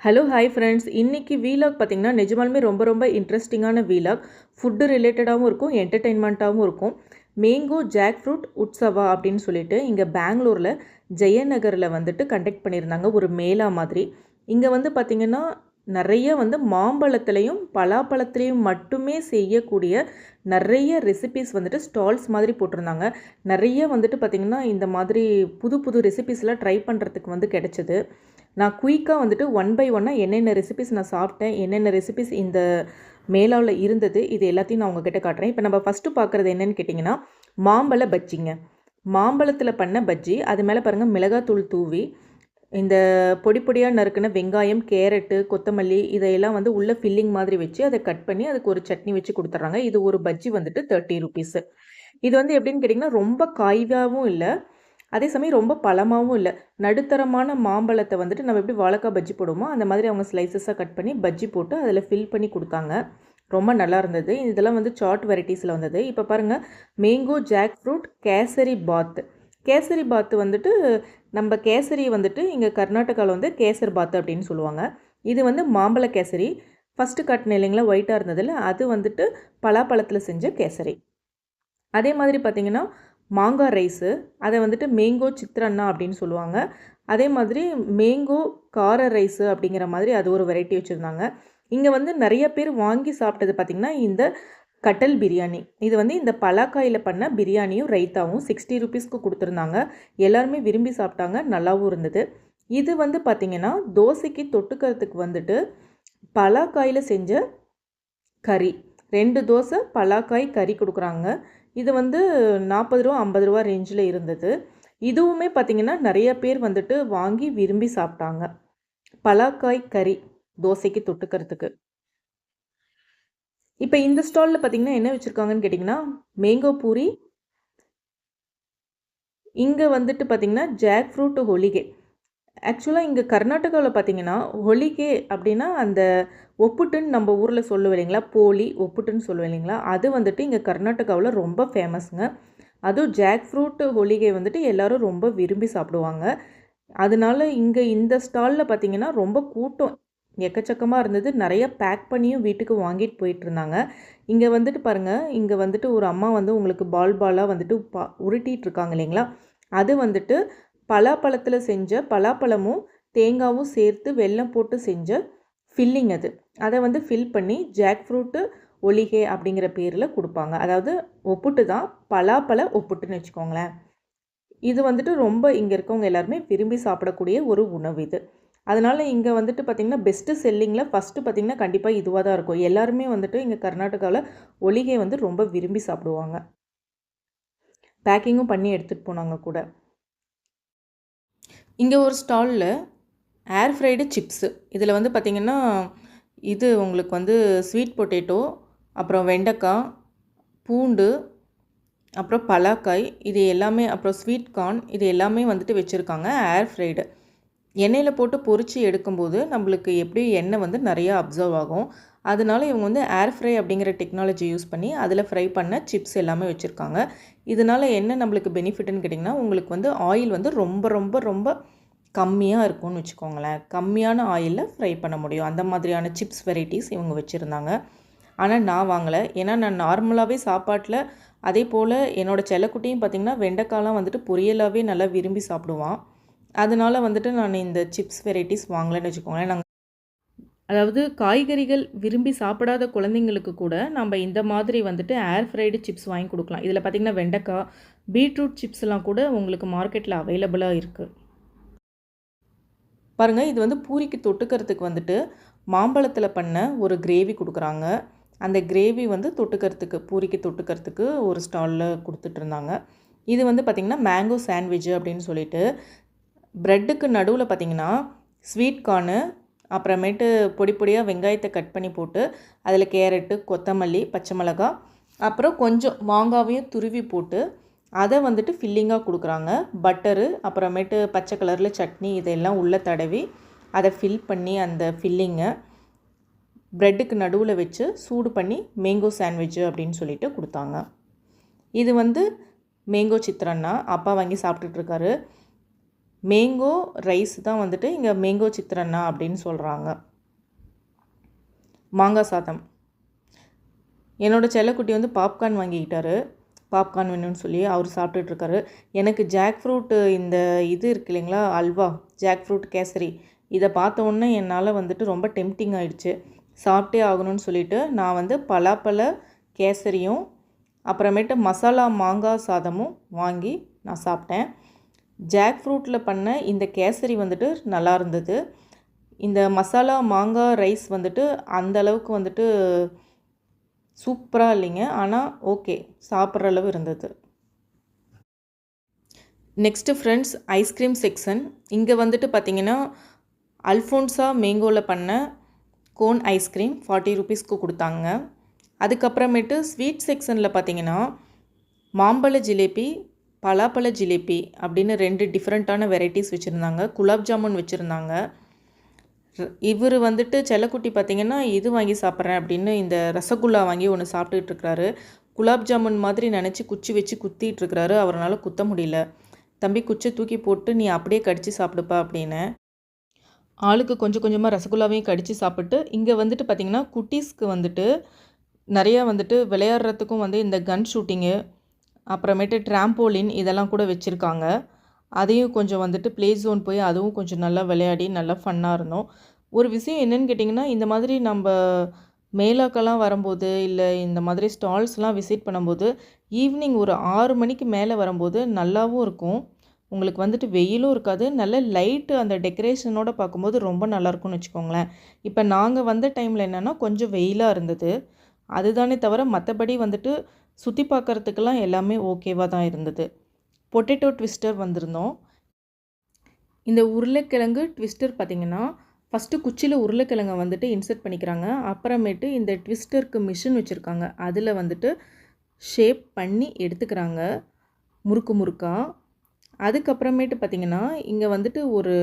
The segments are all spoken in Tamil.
ஹலோ ஹாய் ஃப்ரெண்ட்ஸ் இன்றைக்கி வீலாக் பார்த்திங்கன்னா நிஜமாலுமே ரொம்ப ரொம்ப இன்ட்ரெஸ்டிங்கான வீலாக் ஃபுட்டு ரிலேட்டடாகவும் இருக்கும் என்டர்டெயின்மெண்ட்டாகவும் இருக்கும். மேங்கோ ஜாக் ஃப்ரூட் உட்சவா அப்படின்னு சொல்லிட்டு இங்கே பெங்களூரில் ஜெயநகரில் வந்துட்டு கண்டக்ட் பண்ணியிருந்தாங்க ஒரு மேளா மாதிரி. இங்கே வந்து பார்த்திங்கன்னா நிறைய வந்து மாம்பழத்துலேயும் பலாப்பழத்துலேயும் மட்டுமே செய்யக்கூடிய நிறைய ரெசிபிஸ் வந்துட்டு ஸ்டால்ஸ் மாதிரி போட்டிருந்தாங்க. நிறைய வந்துட்டு பார்த்திங்கன்னா இந்த மாதிரி புது புது ரெசிபிஸ்லாம் ட்ரை பண்ணுறதுக்கு வந்து கிடச்சிது. நான் குயிக்காக வந்துட்டு ஒன் பை ஒன்னாக என்னென்ன ரெசிபிஸ் நான் சாப்பிட்டேன் என்னென்ன ரெசிபிஸ் இந்த மேலாவில் இருந்தது இது எல்லாத்தையும் நான் உங்ககிட்ட காட்டுறேன். இப்போ நம்ம ஃபஸ்ட்டு பார்க்குறது என்னென்னு கேட்டிங்கன்னா மாம்பழ பஜ்ஜிங்க. மாம்பழத்தில் பண்ண பஜ்ஜி அது மேலே பாருங்கள் மிளகாத்தூள் தூவி இந்த பொடி பொடியாக நறுக்கின வெங்காயம் கேரட்டு கொத்தமல்லி இதையெல்லாம் வந்து உள்ள ஃபில்லிங் மாதிரி வச்சு அதை கட் பண்ணி அதுக்கு ஒரு சட்னி வச்சு கொடுத்துட்றாங்க. இது ஒரு பஜ்ஜி வந்துட்டு தேர்ட்டி ருபீஸு இது வந்து எப்படின்னு கேட்டிங்கன்னா ரொம்ப காய்வாகவும் இல்லை அதே சமயம் ரொம்ப பழமாகவும் இல்லை. நடுத்தரமான மாம்பழத்தை வந்துட்டு நம்ம எப்படி வாழைக்காய் பஜ்ஜி போடுவோமோ அந்த மாதிரி அவங்க ஸ்லைசஸாக கட் பண்ணி பஜ்ஜி போட்டு அதில் ஃபில் பண்ணி கொடுத்தாங்க. ரொம்ப நல்லா இருந்தது. இதெல்லாம் வந்து சாட் வெரைட்டிஸில் வந்தது. இப்போ பாருங்கள் mango jackfruit kesari bath kesari bath வந்துட்டு நம்ம கேசரி வந்துட்டு இங்கே கர்நாடகாவில் வந்து கேசர் பாத்து அப்படின்னு சொல்லுவாங்க. இது வந்து மாம்பழ கேசரி. ஃபஸ்ட்டு காட்டின இல்லைங்களா ஒயிட்டாக இருந்ததில் அது வந்துட்டு பலாப்பழத்தில் செஞ்ச கேசரி. அதே மாதிரி பார்த்திங்கன்னா மாங்காய் ரைஸு அதை வந்துட்டு மேங்கோ சித்திரண்ணா அப்படின்னு சொல்லுவாங்க. அதே மாதிரி மேங்கோ கார ரைஸு அப்படிங்கிற மாதிரி அது ஒரு வெரைட்டி வச்சுருந்தாங்க. இங்கே வந்து நிறைய பேர் வாங்கி சாப்பிட்டது பார்த்திங்கன்னா இந்த கட்டல் பிரியாணி. இது வந்து இந்த பலாக்காயில் பண்ண பிரியாணியும் ரைத்தாவும் சிக்ஸ்டி ருபீஸ்க்கு கொடுத்துருந்தாங்க. எல்லாருமே விரும்பி சாப்பிட்டாங்க. நல்லாவும் இருந்தது. இது வந்து பார்த்திங்கன்னா தோசைக்கு தொட்டுக்கிறதுக்கு வந்துட்டு பலாக்காயில் செஞ்ச கறி. ரெண்டு தோசை பலாக்காய் கறி கொடுக்குறாங்க. இது வந்து நாற்பது ரூபா ஐம்பது ரூபா ரேஞ்சில் இருந்தது. இதுவுமே பார்த்திங்கன்னா நிறைய பேர் வந்துட்டு வாங்கி விரும்பி சாப்பிட்டாங்க. பலாக்காய் கறி தோசைக்கு தொட்டுக்கிறதுக்கு. இப்போ இந்த ஸ்டாலில் பார்த்தீங்கன்னா என்ன வச்சுருக்காங்கன்னு கேட்டிங்கன்னா மேங்கோ பூரி இங்கே வந்துட்டு பார்த்திங்கன்னா ஜாக் ஃப்ரூட் ஹோலிகே ஆக்சுவலாக இங்கே கர்நாடகாவில் பார்த்தீங்கன்னா ஹொலிகே அப்படின்னா அந்த ஒப்புட்டுன்னு நம்ம ஊரில் சொல்லுவோம் இல்லைங்களா? போலி ஒப்புட்டுன்னு சொல்லுவோம் இல்லைங்களா? அது வந்துட்டு இங்கே கர்நாடகாவில் ரொம்ப ஃபேமஸுங்க அதுவும் ஜாக் ஃப்ரூட் ஹொலிகே வந்துட்டு எல்லோரும் ரொம்ப விரும்பி சாப்பிடுவாங்க. அதனால இங்கே இந்த ஸ்டாலில் பார்த்திங்கன்னா ரொம்ப கூட்டம். எக்கச்சக்கமாக இருந்தது. நிறைய பேக் பண்ணியும் வீட்டுக்கு வாங்கிட்டு போயிட்டுருந்தாங்க இங்கே வந்துட்டு பாருங்கள் இங்கே வந்துட்டு ஒரு அம்மா வந்து உங்களுக்கு பால் பாலாக வந்துட்டு பா உருட்டிகிட்டு இருக்காங்க இல்லைங்களா? அது வந்துட்டு பலாப்பழத்தில் செஞ்ச பலாப்பழமும் தேங்காவும் சேர்த்து வெல்லம் போட்டு செஞ்ச ஃபில்லிங் அது. அதை வந்து ஃபில் பண்ணி ஜாக் ஃப்ரூட்டு ஒலிகே அப்படிங்கிற பேரில் கொடுப்பாங்க. அதாவது ஒப்புட்டு தான் பலாப்பழ ஒப்புட்டுன்னு வச்சுக்கோங்களேன். இது வந்துட்டு ரொம்ப இங்கே இருக்கவங்க எல்லாருமே விரும்பி சாப்பிடக்கூடிய ஒரு உணவு இது. அதனால் இங்கே வந்துட்டு பார்த்திங்கன்னா பெஸ்ட்டு செல்லிங்கில் ஃபஸ்ட்டு பார்த்திங்கன்னா கண்டிப்பாக இதுவாக தான் இருக்கும். எல்லாருமே வந்துட்டு இங்கே கர்நாடகாவில் ஒலிகை வந்து ரொம்ப விரும்பி சாப்பிடுவாங்க. பேக்கிங்கும் பண்ணி எடுத்துகிட்டு போனாங்க கூட. இங்கே ஒரு ஸ்டாலில் ஏர் ஃப்ரைடு சிப்ஸு இதில் வந்து பார்த்திங்கன்னா இது உங்களுக்கு வந்து ஸ்வீட் பொட்டேட்டோ அப்புறம் வெண்டைக்காய் பூண்டு அப்புறம் பலாக்காய் இது எல்லாமே அப்புறம் ஸ்வீட் கார்ன் இது எல்லாமே வந்துட்டு வச்சுருக்காங்க ஏர் ஃப்ரைடு எண்ணெயில் போட்டு பொறிச்சு எடுக்கும்போது நம்மளுக்கு எப்படி எண்ணெய் வந்து நிறையா அப்சர்வ் ஆகும். அதனால இவங்க வந்து ஏர் ஃப்ரை அப்படிங்கிற டெக்னாலஜி யூஸ் பண்ணி அதில் ஃப்ரை பண்ண சிப்ஸ் எல்லாமே வச்சுருக்காங்க. இதனால் என்ன நம்மளுக்கு பெனிஃபிட்னு கேட்டிங்கன்னா உங்களுக்கு வந்து ஆயில் வந்து ரொம்ப ரொம்ப ரொம்ப கம்மியாக இருக்கும்னு வச்சுக்கோங்களேன். கம்மியான ஆயிலில் ஃப்ரை பண்ண முடியும். அந்த மாதிரியான சிப்ஸ் வெரைட்டிஸ் இவங்க வச்சுருந்தாங்க. ஆனால் நான் வாங்கலை. ஏன்னா நான் நார்மலாகவே சாப்பாட்டில் அதே போல் என்னோடய செல்லக்குட்டியும் பார்த்திங்கன்னா வெண்டைக்காலாம் வந்துட்டு பொரியலாகவே நல்லா விரும்பி சாப்பிடுவான். அதனால் வந்துட்டு நான் இந்த சிப்ஸ் வெரைட்டிஸ் வாங்கலைன்னு வச்சுக்கோங்களேன். நாங்கள் அதாவது காய்கறிகள் விரும்பி சாப்பிடாத குழந்தைங்களுக்கு கூட நம்ம இந்த மாதிரி வந்துட்டு ஏர் ஃப்ரைடு சிப்ஸ் வாங்கி கொடுக்கலாம். இதில் பார்த்திங்கன்னா வெண்டைக்காய் பீட்ரூட் சிப்ஸ்லாம் கூட உங்களுக்கு மார்க்கெட்டில் அவைலபிளாக இருக்குது பாருங்கள் இது வந்து பூரிக்கு தொட்டுக்கிறதுக்கு வந்துட்டு மாம்பழத்தில் பண்ண ஒரு கிரேவி கொடுக்குறாங்க. அந்த கிரேவி வந்து தொட்டுக்கிறதுக்கு பூரிக்கு தொட்டுக்கிறதுக்கு ஒரு ஸ்டாலில் கொடுத்துட்ருந்தாங்க இது வந்து பார்த்திங்கன்னா மேங்கோ சாண்ட்விட்ஜ் அப்படின்னு சொல்லிட்டு ப்ரெட்டுக்கு நடுவில் பார்த்திங்கன்னா ஸ்வீட் கார்னு அப்புறமேட்டு பொடி பொடியாக வெங்காயத்தை கட் பண்ணி போட்டு அதில் கேரட்டு கொத்தமல்லி பச்சை மிளகா அப்புறம் கொஞ்சம் மாங்காவையும் துருவி போட்டு அதை வந்துட்டு ஃபில்லிங்காக கொடுக்குறாங்க. பட்டரு அப்புறமேட்டு பச்சை கலரில் சட்னி இதெல்லாம் உள்ளே தடவி அதை ஃபில் பண்ணி அந்த ஃபில்லிங்கை ப்ரெட்டுக்கு நடுவில் வச்சு சூடு பண்ணி மேங்கோ சாண்ட்விட்ஜு அப்படின்னு சொல்லிட்டு கொடுத்தாங்க. இது வந்து மேங்கோ சித்திரன்னா அப்பா வாங்கி சாப்பிட்டுட்ருக்காரு மேங்கோ ரைஸ் தான் வந்துட்டு இங்கே மேங்கோ சித்திரண்ணா அப்படின்னு சொல்கிறாங்க மாங்காய் சாதம். என்னோடய செல்லக்குட்டி வந்து பாப்கார்ன் வாங்கிக்கிட்டாரு. பாப்கார்ன் வேணும்னு சொல்லி அவர் சாப்பிட்டுட்ருக்காரு எனக்கு ஜாக் ஃப்ரூட்டு இந்த இது இருக்கு இல்லைங்களா அல்வா ஜாக் ஃப்ரூட் கேசரி இதை பார்த்த உடனே என்னால் வந்துட்டு ரொம்ப டெம்டிங் ஆகிடுச்சு சாப்பிட்டே ஆகணும்னு சொல்லிட்டு நான் வந்து பலாப்பழ கேசரியும் அப்புறமேட்டு மசாலா மாங்காய் சாதமும் வாங்கி நான் சாப்பிட்டேன். ஜாக் ஃப்ரூட்டில் பண்ண இந்த கேசரி வந்துட்டு நல்லா இருந்தது. இந்த மசாலா மாங்காய் ரைஸ் வந்துட்டு அந்த அளவுக்கு வந்துட்டு சூப்பராக இல்லைங்க. ஆனால் ஓகே சாப்பிட்ற அளவு இருந்தது. Next friends ice cream section. இங்கே வந்துட்டு பார்த்தீங்கன்னா அல்ஃபோன்ஸா மேங்கோவில் பண்ண கோன் ஐஸ்கிரீம் ஃபார்ட்டி ருபீஸ்க்கு கொடுத்தாங்க. அதுக்கப்புறமேட்டு ஸ்வீட் செக்ஷனில் பார்த்திங்கன்னா மாம்பழ ஜிலேபி பலாப்பழ ஜிலேபி அப்படின்னு ரெண்டு டிஃப்ரெண்ட்டான வெரைட்டிஸ் வச்சுருந்தாங்க. குலாப் ஜாமுன் வச்சுருந்தாங்க. இவர் வந்துட்டு செல்லக்குட்டி பார்த்தீங்கன்னா இது வாங்கி சாப்பிட்றேன் அப்படின்னு இந்த ரசகுல்லா வாங்கி ஒன்று சாப்பிட்டுட்டு இருக்கிறாரு குலாப் ஜாமுன் மாதிரி நினச்சி குச்சி வச்சு குத்திட்டு இருக்கிறாரு அவரால் குத்த முடியல. தம்பி குச்சை தூக்கி போட்டு நீ அப்படியே கடித்து சாப்பிடுப்பா அப்படின்னு. ஆளுக்கு கொஞ்சம் கொஞ்சமாக ரசகுல்லாவையும் கடித்து சாப்பிட்டு இங்கே வந்துட்டு பார்த்திங்கன்னா குட்டீஸ்க்கு வந்துட்டு நிறையா வந்துட்டு விளையாடுறதுக்கும் வந்து இந்த கன் ஷூட்டிங்கு அப்புறமேட்டு ட்ராம்போலின் இதெல்லாம் கூட வச்சுருக்காங்க. அதையும் கொஞ்சம் வந்துட்டு ப்ளே ஜோன் போய் அதுவும் கொஞ்சம் நல்லா விளையாடி நல்லா ஃபன்னாக இருந்தோம். ஒரு விஷயம் என்னென்னு கேட்டிங்கன்னா இந்த மாதிரி நம்ம மேலாக்கெல்லாம் வரும்போது இல்லை இந்த மாதிரி ஸ்டால்ஸ்லாம் விசிட் பண்ணும்போது ஈவினிங் ஒரு ஆறு மணிக்கு மேலே வரும்போது நல்லாவும் இருக்கும். உங்களுக்கு வந்துட்டு வெயிலும் இருக்காது. நல்ல லைட்டு அந்த டெக்கரேஷனோட பார்க்கும்போது ரொம்ப நல்லாயிருக்கும்னு வச்சுக்கோங்களேன். இப்போ நாங்கள் வந்த டைமில் என்னென்னா கொஞ்சம் வெயிலாக இருந்தது. அதுதானே தவிர மற்றபடி வந்துட்டு சுற்றி பார்க்குறதுக்கெல்லாம் எல்லாமே ஓகேவாக தான் இருந்தது. பொட்டேட்டோ ட்விஸ்டர் வந்திருந்தோம். இந்த உருளைக்கிழங்கு ட்விஸ்டர் பார்த்திங்கன்னா ஃபஸ்ட்டு குச்சியில் உருளைக்கிழங்கை வந்துட்டு இன்சர்ட் பண்ணிக்கிறாங்க. அப்புறமேட்டு இந்த ட்விஸ்டருக்கு மிஷின் வச்சுருக்காங்க. அதில் வந்துட்டு ஷேப் பண்ணி எடுத்துக்கிறாங்க. முறுக்கு முறுக்காக அதுக்கப்புறமேட்டு பார்த்திங்கன்னா இங்கே வந்துட்டு ஒரு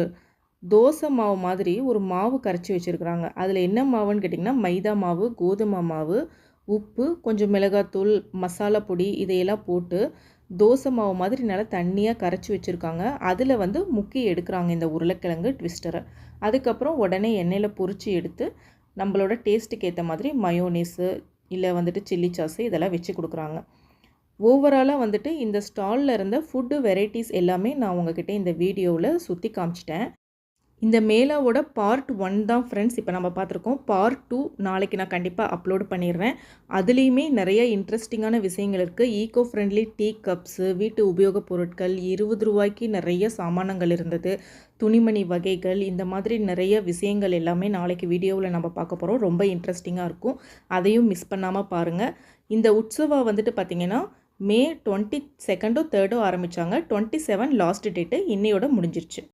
தோசை மாவு மாதிரி ஒரு மாவு கரைச்சி வச்சுருக்குறாங்க. அதில் என்ன மாவுன்னு கேட்டிங்கன்னா மைதா மாவு கோதுமை மாவு உப்பு கொஞ்சம் மிளகாத்தூள் மசாலா பொடி இதையெல்லாம் போட்டு தோசை மாவு மாதிரி நல்லா தண்ணியாக கரைச்சி வச்சுருக்காங்க. அதில் வந்து முக்கி எடுக்கிறாங்க இந்த உருளைக்கிழங்கு ட்விஸ்டரை அதுக்கப்புறம் உடனே எண்ணெயில் பொறிச்சு எடுத்து நம்மளோட டேஸ்ட்டுக்கு ஏற்ற மாதிரி மயோனீஸு இல்லை வந்துட்டு சில்லி சாஸு இதெல்லாம் வச்சு கொடுக்குறாங்க. ஓவராலாக வந்துட்டு இந்த ஸ்டாலில் இருந்த ஃபுட்டு வெரைட்டிஸ் எல்லாமே நான் உங்ககிட்ட இந்த வீடியோவில் சுற்றி காமிச்சிட்டேன். இந்த மேலாவோட பார்ட் ஒன் தான் ஃப்ரெண்ட்ஸ் இப்போ நம்ம பார்த்துருக்கோம். பார்ட் டூ நாளைக்கு நான் கண்டிப்பாக அப்லோட் பண்ணிடுறேன். அதுலேயுமே நிறைய இன்ட்ரெஸ்டிங்கான விஷயங்கள் இருக்குது ஈகோ ஃப்ரெண்ட்லி டீ கப்ஸு வீட்டு உபயோகப் பொருட்கள் இருபது ரூபாய்க்கு நிறைய சாமானங்கள் இருந்தது. துணிமணி வகைகள் இந்த மாதிரி நிறைய விஷயங்கள் எல்லாமே நாளைக்கு வீடியோவில் நம்ம பார்க்க போகிறோம் ரொம்ப இன்ட்ரெஸ்டிங்காக இருக்கும். அதையும் மிஸ் பண்ணாமல் பாருங்கள் இந்த உற்சவா வந்துட்டு பார்த்திங்கன்னா மே டுவெண்ட்டி செகண்டோ தேர்டோ ஆரம்பித்தாங்க டுவெண்ட்டி செவன் லாஸ்ட் டேட்டு இன்னையோட முடிஞ்சிருச்சு.